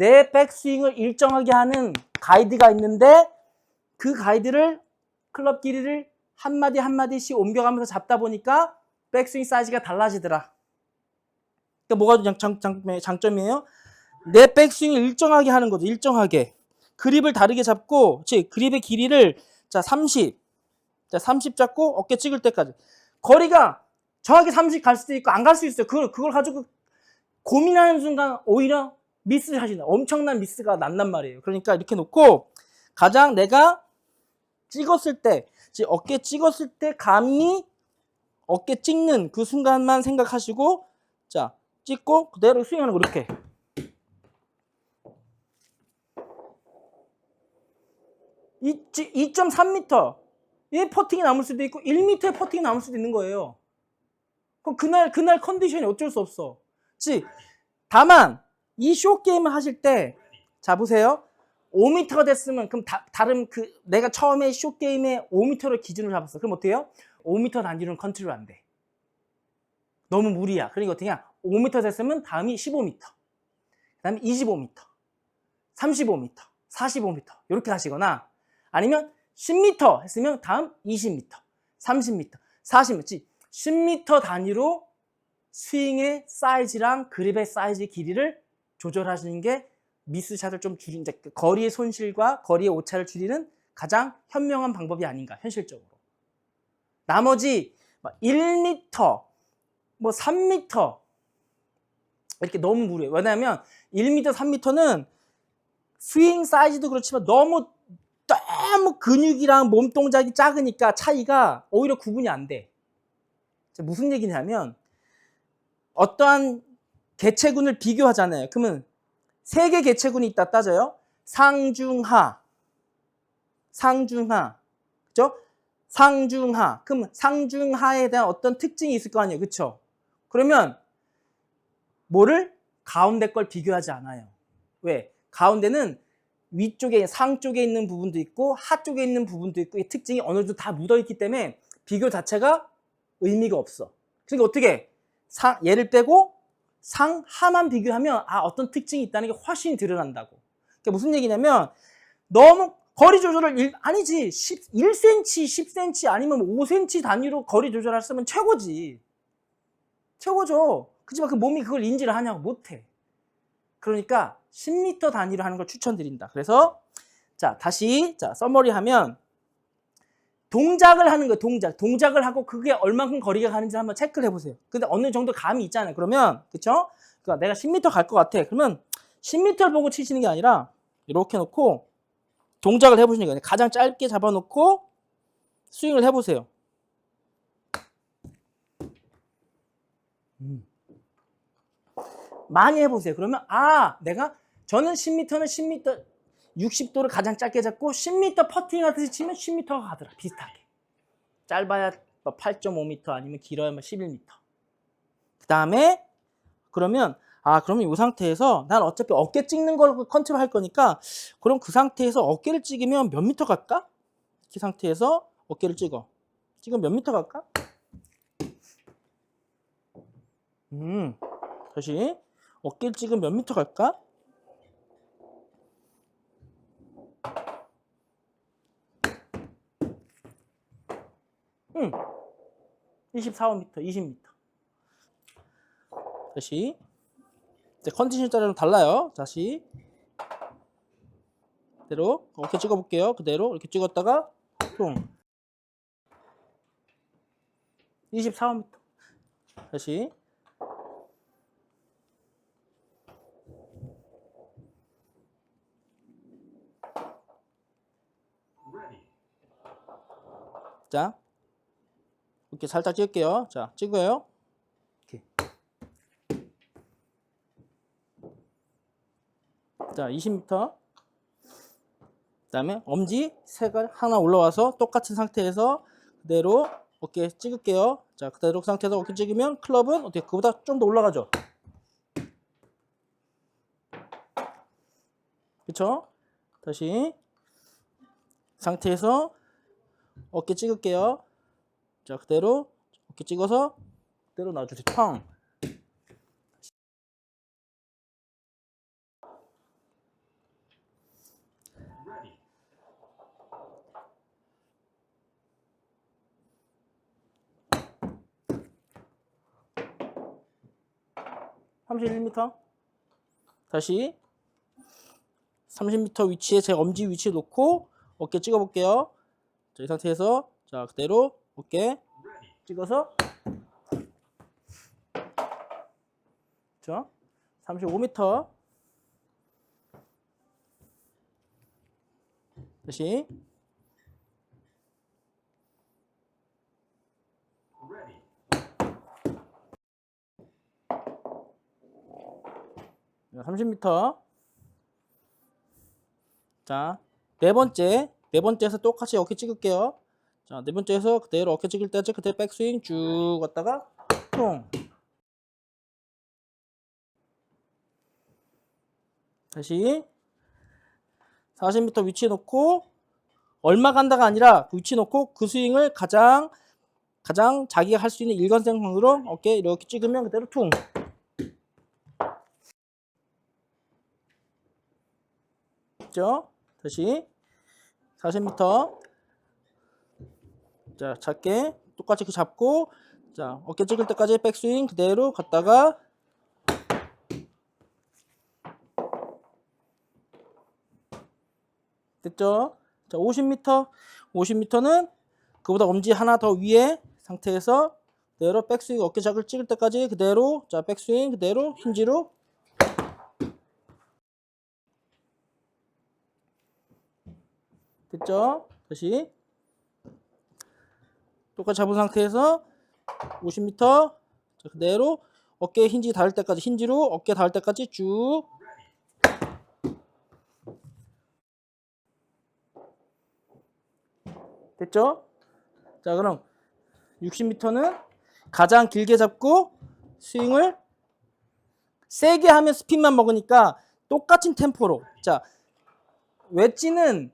내 백스윙을 일정하게 하는 가이드가 있는데 그 가이드를 클럽 길이를 한마디 한마디씩 옮겨가면서 잡다 보니까 백스윙 사이즈가 달라지더라. 그러니까 뭐가 장, 장, 장, 장점이에요? 내 백스윙을 일정하게 하는 거죠. 일정하게. 그립을 다르게 잡고, 즉 그립의 길이를 자 30, 자 30 잡고 어깨 찍을 때까지. 거리가 정확히 30 갈 수도 있고 안 갈 수 있어요. 그걸 그걸 가지고 고민하는 순간 오히려 미스를 하시나 엄청난 미스가 난단 말이에요. 그러니까 이렇게 놓고 가장 내가 찍었을 때, 즉 어깨 찍었을 때 감이 어깨 찍는 그 순간만 생각하시고 자 찍고 그대로 스윙하는 거 이렇게 이 2.3m 의 퍼팅이 남을 수도 있고 1m의 퍼팅이 남을 수도 있는 거예요. 그날 그날 컨디션이 어쩔 수 없어. 즉 다만 이 쇼 게임을 하실 때 자 보세요. 5m가 됐으면 그럼 다, 다른 그 내가 처음에 쇼 게임에 5m를 기준으로 잡았어. 그럼 해요? 5m 단위로는 컨트롤 안 돼. 너무 무리야. 그러니까 어떻게 냐 5m 됐으면 다음이 15m. 그 다음에 25m. 35m. 45m. 이렇게 하시거나 아니면 10m 했으면 다음 20m. 30m. 40m. 10m 단위로 스윙의 사이즈랑 그립의 사이즈 길이를 조절하시는 게 미스샷을 좀 줄인 그 거리의 손실과 거리의 오차를 줄이는 가장 현명한 방법이 아닌가 현실적으로. 나머지 1m, 뭐 3m 이렇게 너무 무리해요. 왜냐하면 1m, 3m는 스윙 사이즈도 그렇지만 너무 너무 근육이랑 몸 동작이 작으니까 차이가 오히려 구분이 안 돼. 무슨 얘기냐면 어떠한 개체군을 비교하잖아요. 그러면 세 개 개체군이 있다 따져요. 상중하, 상중하, 그죠? 상중하. 그럼 상중하에 대한 어떤 특징이 있을 거 아니에요, 그렇죠? 그러면 뭐를 가운데 걸 비교하지 않아요. 왜? 가운데는 위쪽에 상 쪽에 있는 부분도 있고 하 쪽에 있는 부분도 있고 이 특징이 어느 정도 다 묻어 있기 때문에 비교 자체가 의미가 없어. 그러니까 어떻게 상 얘를 빼고 상 하만 비교하면 아 어떤 특징이 있다는 게 훨씬 드러난다고. 그러니까 무슨 얘기냐면 너무 거리 조절을 일, 아니지 10, 1cm, 10cm 아니면 5cm 단위로 거리 조절할 쓰면 최고지. 최고죠. 그지만 그 몸이 그걸 인지를 하냐고 못해. 그러니까 10m 단위로 하는 걸 추천드린다. 그래서 자 다시 자 써머리 하면 동작을 하는 거예요. 동작. 동작을 하고 그게 얼만큼 거리가 가는지 한번 체크를 해보세요. 근데 어느 정도 감이 있잖아요. 그러면 그쵸? 그러니까 내가 10m 갈 것 같아. 그러면 10m를 보고 치시는 게 아니라 이렇게 놓고 동작을 해보시는 거예요. 가장 짧게 잡아놓고 스윙을 해보세요. 음. 많이 해보세요. 그러면 아 내가 저는 10m는 10m 60도를 가장 짧게 잡고 10m 퍼팅 하듯이 치면 10m가 가더라 비슷하게 짧아야 8.5m 아니면 길어야 11m 그 다음에 그러면 아 그러면 이 상태에서 난 어차피 어깨 찍는 걸 컨트롤 할 거니까 그럼 그 상태에서 어깨를 찍으면 몇 미터 갈까? 이 상태에서 어깨를 찍어 지금 몇 미터 갈까? 음 다시 어깨를 찍으면 몇 미터 갈까? 응. 24m, 20m. 다시. 이제 컨디션 좀 달라요. 다시. 그대로 어깨 찍어 볼게요. 그대로 이렇게 찍었다가 통. 24m. 다시. 자, 이렇게 살짝 찍을게요. 자, 찍어요. 이렇게. 자, 20m. 그다음에 엄지 세가 하나 올라와서 똑같은 상태에서 그대로 어깨 찍을게요. 자, 그대로 그 상태에서 어깨 찍으면 클럽은 어떻게 그보다 좀 더 올라가죠. 그쵸? 다시 상태에서 어깨 찍을게요. 자 그대로 이렇게 찍어서 그대로 놔주세요. 펑. 삼십일 다시 30m 위치에 제 엄지 위치에 놓고 어깨 찍어 볼게요. 자, 이 상태에서 자, 그대로 어깨 찍어서 자, 35m 다시. 자, 30m 자, 네 번째 네 번째에서 똑같이 어깨 찍을게요 자, 네 번째에서 그대로 어깨 찍을 때까지 그대로 백스윙 쭉 갔다가 통 다시. 40m 위치에 놓고 얼마 간다가 아니라 그 위치 놓고 그 스윙을 가장 가장 자기가 할 수 있는 일관성으로 어깨 이렇게 찍으면 그대로 퉁. 됐죠? 다시. 40m 자 작게 똑같이 이렇게 잡고 자 어깨 찍을 때까지 백스윙 그대로 갔다가 됐죠? 자 50m 50m는 그보다 엄지 하나 더 위에 상태에서 그대로 백스윙 어깨 작을 찍을 때까지 그대로 자 백스윙 그대로 힌지로 됐죠? 다시 똑같이 잡은 상태에서 50m 자, 그대로 어깨 힌지 닿을 때까지 힌지로 어깨 닿을 때까지 쭉 됐죠? 자 그럼 60m는 가장 길게 잡고 스윙을 세게 하면 스핀만 먹으니까 똑같은 템포로 자 웨지는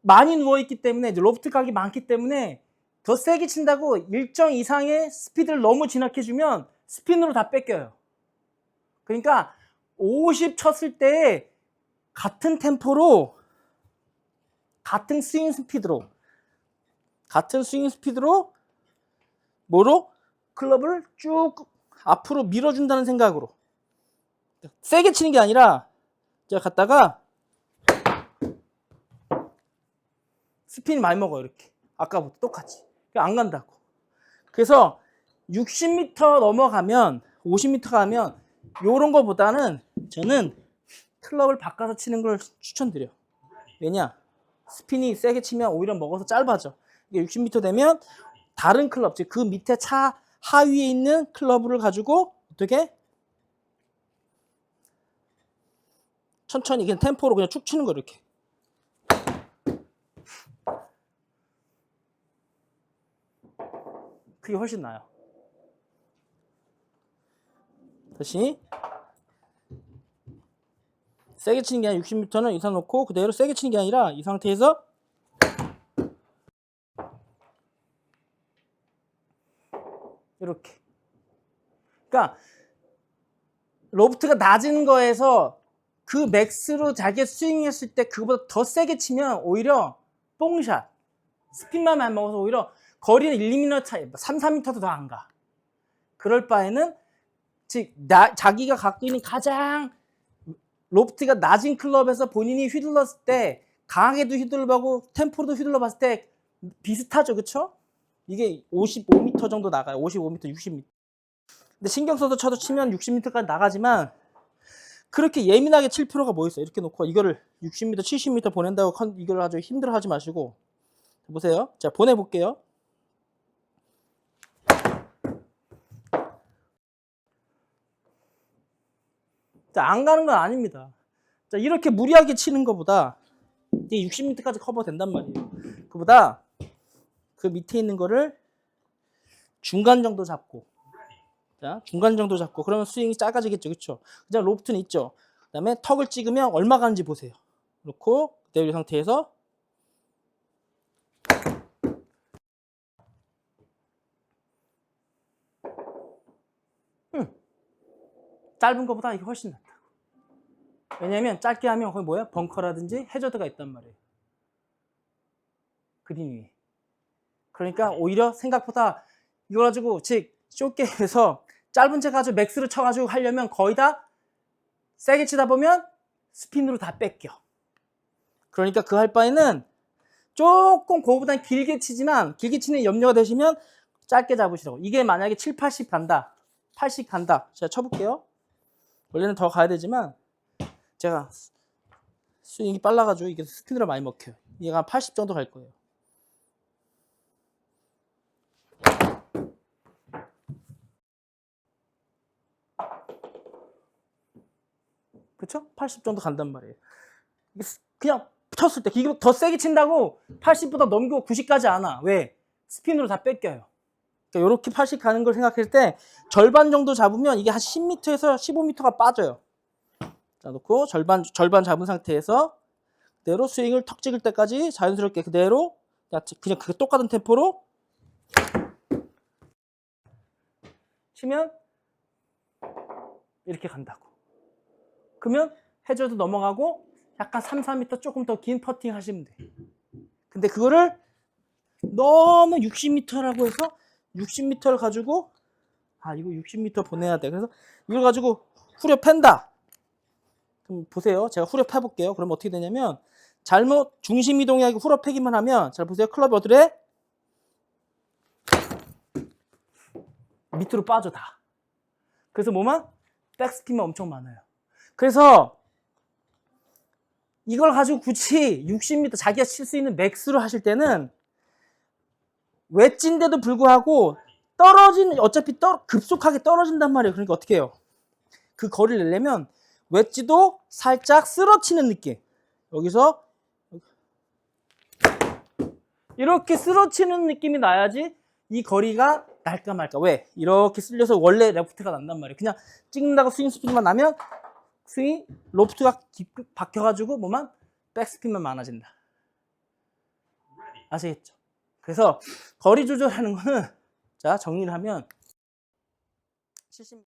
많이 누워있기 때문에 이제 로프트 각이 많기 때문에 더 세게 친다고 일정 이상의 스피드를 너무 진학해주면 스핀으로 다 뺏겨요. 그러니까 50 쳤을 때 같은 템포로 같은 스윙 스피드로 같은 스윙 스피드로 뭐로? 클럽을 쭉 앞으로 밀어준다는 생각으로. 세게 치는 게 아니라 제가 갔다가 스핀 많이 먹어요 이렇게. 아까부터 똑같이 안 간다고. 그래서 60m 넘어가면 50m 가면 요런 거보다는 저는 클럽을 바꿔서 치는 걸 추천드려요. 왜냐? 스핀이 세게 치면 오히려 먹어서 짧아져. 이게 60m 되면 다른 클럽 즉 그 밑에 차 하위에 있는 클럽을 가지고 어떻게? 천천히 그냥 템포로 그냥 축 치는 거 이렇게 그게 훨씬 나아요. 다시 세게 치는 게 아니라 60m는 이상 놓고 그대로 세게 치는 게 아니라 이 상태에서 이렇게 그러니까 로프트가 낮은 거에서 그 맥스로 자기가 스윙했을 때 그보다 더 세게 치면 오히려 뽕샷 스핀만 안 먹어서 오히려 거리는 1, 2m 차이 3, 4m도 더 안 가. 그럴 바에는 즉 나, 자기가 갖고 있는 가장 로프트가 낮은 클럽에서 본인이 휘둘렀을 때 강하게도 휘둘러보고 템포도 휘둘러 봤을 때 비슷하죠. 그쵸? 이게 55m 정도 나가요. 55m 60m 근데 신경 써서 쳐도 치면 60m까지 나가지만 그렇게 예민하게 칠 필요가 뭐 있어 이렇게 놓고 이거를 60m 70m 보낸다고 컨, 이걸 아주 힘들어 하지 마시고. 보세요. 자 보내볼게요 자, 안 가는 건 아닙니다. 자, 이렇게 무리하게 치는 것보다 이게 60m까지 커버 된단 말이에요. 그보다 그 밑에 있는 거를 중간 정도 잡고 자, 중간 정도 잡고 그러면 스윙이 작아지겠죠. 그렇죠? 그냥 로프트는 있죠. 그다음에 턱을 찍으면 얼마 가는지 보세요. 그렇고 그대로 이 상태에서 짧은 것보다 이게 훨씬 낫다고. 왜냐면 짧게 하면 거기 뭐야? 벙커라든지 해저드가 있단 말이에요. 그린 위에. 그러니까 오히려 생각보다 이걸 가지고 즉 쇼게임에서 짧은 채 가지고 맥스를 쳐가지고 하려면 거의 다 세게 치다 보면 스핀으로 다 뺏겨. 그러니까 그 할 바에는 조금 그거보다 길게 치지만 길게 치는 염려가 되시면 짧게 잡으시라고. 이게 만약에 7, 80 간다. 80 간다. 제가 쳐볼게요. 원래는 더 가야 되지만 제가 스윙이 빨라가지고 이게 스피드를 많이 먹혀요. 얘가 80 정도 갈 거예요. 그쵸? 80 정도 간단 말이에요. 그냥 쳤을 때 더 세게 친다고 80보다 넘기고 90까지 안 와. 왜? 스핀으로 다 뺏겨요. 그러니까 이렇게 80 가는 걸 생각할 때 절반 정도 잡으면 이게 한 10m에서 15m가 빠져요. 자, 놓고 절반 절반 잡은 상태에서 그대로 스윙을 턱 찍을 때까지 자연스럽게 그대로 그냥 그 똑같은 템포로 치면 이렇게 간다고. 그러면 해저도 넘어가고 약간 3, 4m 조금 더 긴 퍼팅 하시면 돼. 근데 그거를 너무 60m라고 해서 60m를 가지고 아 이거 60m 보내야 돼. 그래서 이걸 가지고 후려 팬다. 그럼 보세요. 제가 후려 패볼게요. 그럼 어떻게 되냐면 잘못 중심 이동이 아니고 후려 패기만 하면 잘 보세요. 클럽이 어디래? 밑으로 빠져 다. 그래서 뭐만 백스핀만 엄청 많아요. 그래서 이걸 가지고 굳이 60m 자기가 칠 수 있는 맥스로 하실 때는 웨지인데도 불구하고 떨어지는 어차피 떨, 급속하게 떨어진단 말이에요. 그러니까 어떻게 해요? 그 거리를 내려면 웨지도 살짝 쓰러치는 느낌. 여기서 이렇게 쓰러치는 느낌이 나야지 이 거리가 날까 말까. 왜? 이렇게 쓸려서 원래 레프트가 난단 말이에요. 그냥 찍는다고 스윙 스피드만 나면 스윙 로프트가 박혀가지고 뭐만 백스핀만 많아진다. 아시겠죠? 그래서 거리 조절하는 거는 자 정리를 하면 70